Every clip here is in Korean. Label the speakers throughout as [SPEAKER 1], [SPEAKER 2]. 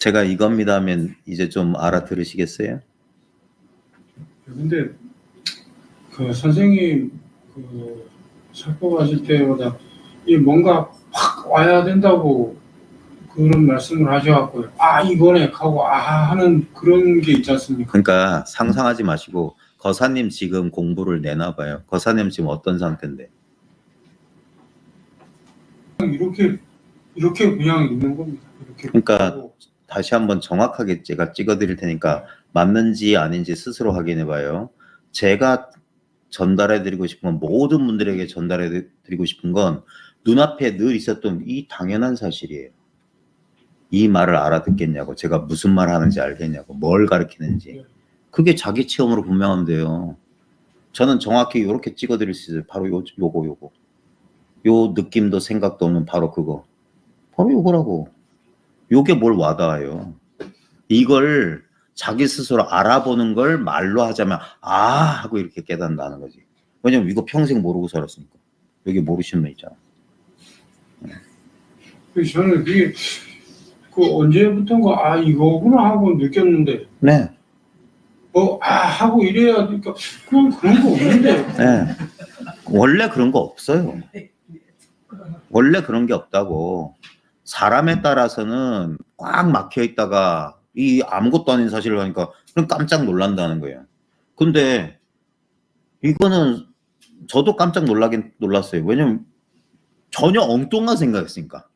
[SPEAKER 1] 제가 이겁니다 하면 이제 좀 알아들으시겠어요?
[SPEAKER 2] 근데 그 선생님 그 살펴봤을 때보다 이 뭔가 확 와야 된다고 그런 말씀을 하셔갖고요. 아 이거네 하고 아 하는 그런 게 있지 않습니까?
[SPEAKER 1] 그러니까 상상하지 마시고 거사님 지금 공부를 내나 봐요. 거사님 지금 어떤 상태인데?
[SPEAKER 2] 이렇게 이렇게 그냥 있는 겁니다. 이렇게
[SPEAKER 1] 그러니까. 다시 한번 정확하게 제가 찍어드릴 테니까 맞는지 아닌지 스스로 확인해 봐요. 제가 전달해 드리고 싶은 건 모든 분들에게 전달해 드리고 싶은 건 눈앞에 늘 있었던 이 당연한 사실이에요. 이 말을 알아듣겠냐고, 제가 무슨 말 하는지 알겠냐고, 뭘 가르치는지. 그게 자기 체험으로 분명하면 돼요. 저는 정확히 이렇게 찍어 드릴 수 있어요. 바로 요, 요거, 요거. 요 느낌도 생각도 없는 바로 그거. 바로 요거라고. 요게 뭘 와닿아요. 이걸 자기 스스로 알아보는 걸 말로 하자면 아 하고 이렇게 깨닫는다는 거지. 왜냐면 이거 평생 모르고 살았으니까. 여기 모르시는 분 있잖아.
[SPEAKER 2] 그래서 저는 그게 그 언제부턴가 아 이거구나 하고 느꼈는데
[SPEAKER 1] 네,
[SPEAKER 2] 뭐아 하고 이래야 되니까 그런 그런 거 없는데
[SPEAKER 1] 네. 원래 그런 거 없어요. 원래 그런 게 없다고. 사람에 따라서는 꽉 막혀 있다가 이 아무것도 아닌 사실을 하니까 그럼 깜짝 놀란다는 거예요. 근데 이거는 저도 깜짝 놀라긴 놀랐어요. 왜냐면 전혀 엉뚱한 생각했으니까.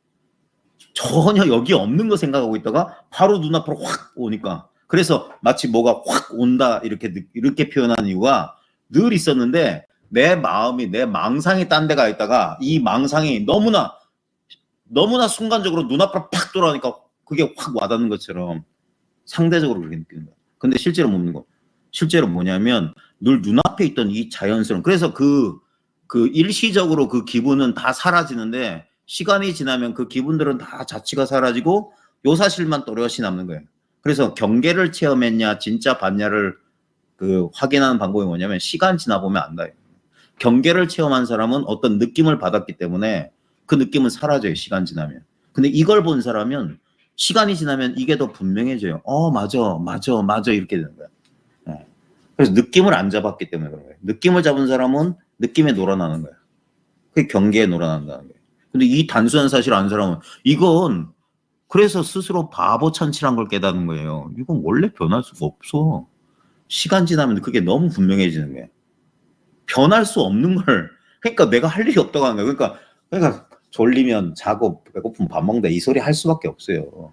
[SPEAKER 1] 전혀 여기 없는 거 생각하고 있다가 바로 눈앞으로 확 오니까. 그래서 마치 뭐가 확 온다 이렇게 느- 이렇게 표현하는 이유가 늘 있었는데 내 마음이 내 망상이 딴 데가 있다가 이 망상이 너무나 너무나 순간적으로 눈앞으로 팍 돌아오니까 그게 확 와닿는 것처럼 상대적으로 그렇게 느끼는 거야. 근데 실제로 뭡는 거. 실제로 뭐냐면 늘 눈앞에 있던 이 자연스러운 그래서 그, 그 일시적으로 그 기분은 다 사라지는데 시간이 지나면 그 기분들은 다 자취가 사라지고 요 사실만 또렷이 남는 거예요. 그래서 경계를 체험했냐 진짜 봤냐를 그 확인하는 방법이 뭐냐면 시간 지나 보면 안다. 경계를 체험한 사람은 어떤 느낌을 받았기 때문에 그 느낌은 사라져요. 시간 지나면. 근데 이걸 본 사람은 시간이 지나면 이게 더 분명해져요. 어, 맞아, 맞아, 맞아 이렇게 되는 거야. 예. 그래서 느낌을 안 잡았기 때문에 그런 거예요. 느낌을 잡은 사람은 느낌에 놀아나는 거야. 그게 경계에 놀아난다는 거예요. 근데 이 단순한 사실을 아는 사람은 이건 그래서 스스로 바보 천치란 걸 깨닫는 거예요. 이건 원래 변할 수가 없어. 시간 지나면 그게 너무 분명해지는 거예요. 변할 수 없는 걸 그러니까 내가 할 일이 없다고 하는 거야. 그러니까 그러니까 졸리면 자고 배고프면 밥 먹는다 이 소리 할 수밖에 없어요.